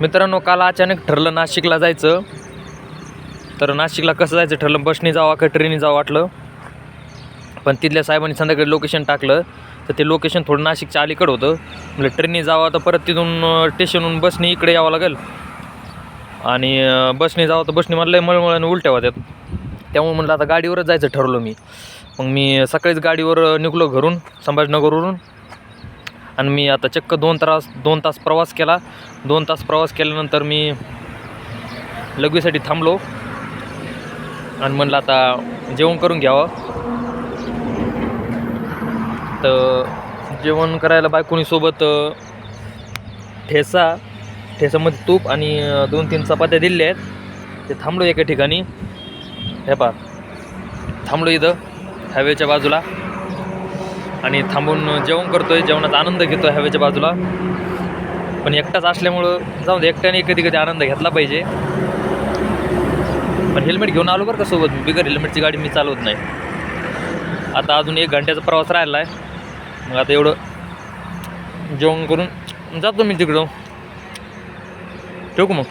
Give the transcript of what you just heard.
मित्रांनो काल अचानक ठरलं नाशिकला जायचं. तर नाशिकला कसं जायचं ठरलं? बसने जावं का ट्रेनने जावं वाटलं? पण तिथल्या साहेबांनी संध्याकाळी लोकेशन टाकलं. तर ते लोकेशन थोडं नाशिकच्या अलीकडं होतं. म्हणजे ट्रेनने जावं तर परत तिथून स्टेशनहून बसने इकडे यावं लागेल. आणि बसने जावं तर बसने मला मळमळाने उलट्या होत्यात. त्यामुळे म्हटलं आता गाडीवरच जायचं ठरवलं मी. मग मी सकाळीच गाडीवर निघलो घरून संभाजीनगरवरून. आणि मी आता चक्क दोन तास दोन तास प्रवास केला. दोन तास प्रवास केल्यानंतर मी लघवीसाठी थांबलो. आणि म्हणलं आता जेवण करून घ्यावं. तर जेवण करायला बायकोनी सोबत ठेसा ठेसामध्ये तूप आणि दोन तीन चपात्या दिल्या आहेत. ते थांबलो एका ठिकाणी. हे पा थांबलो इथं हायवेच्या बाजूला. आणि थांबून जेवण करतोय जेवणाचा आनंद घेतोय हवेच्या बाजूला. पण एकटाच असल्यामुळं जाऊ दे एकट्याने कधी कधी आनंद घेतला पाहिजे. पण हेल्मेट घेऊन आलो बरं का सोबत मी बिगर हेल्मेटची गाडी मी चालवत नाही. आता अजून एक घंट्याचा प्रवास राहिला आहे मग आता एवढं जेवण करून जातो मी तिकडं. ठेवू मग?